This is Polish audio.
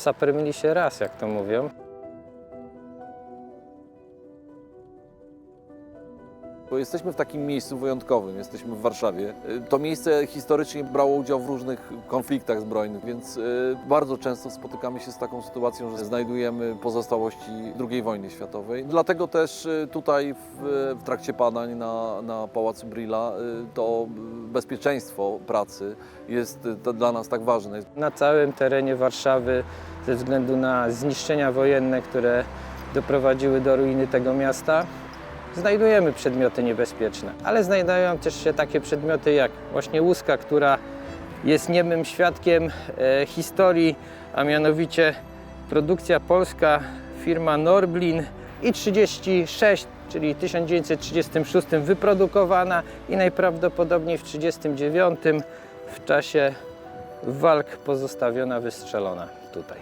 Saper myli się raz, jak to mówią. Bo jesteśmy w takim miejscu wyjątkowym, jesteśmy w Warszawie. Y, To miejsce historycznie brało udział w różnych konfliktach zbrojnych, więc y, bardzo często spotykamy się z taką sytuacją, że znajdujemy pozostałości II wojny światowej. Dlatego też y, tutaj w, w trakcie badań na, na Pałacu Brilla to bezpieczeństwo pracy jest dla nas tak ważne. Na całym terenie Warszawy, ze względu na zniszczenia wojenne, które doprowadziły do ruiny tego miasta, znajdujemy przedmioty niebezpieczne. Ale znajdują też się takie przedmioty jak właśnie łuska, która jest niemym świadkiem e, historii, a mianowicie produkcja polska, firma Norblin i 36, czyli w 1936 wyprodukowana i najprawdopodobniej w 1939 w czasie walk pozostawiona, wystrzelona tutaj.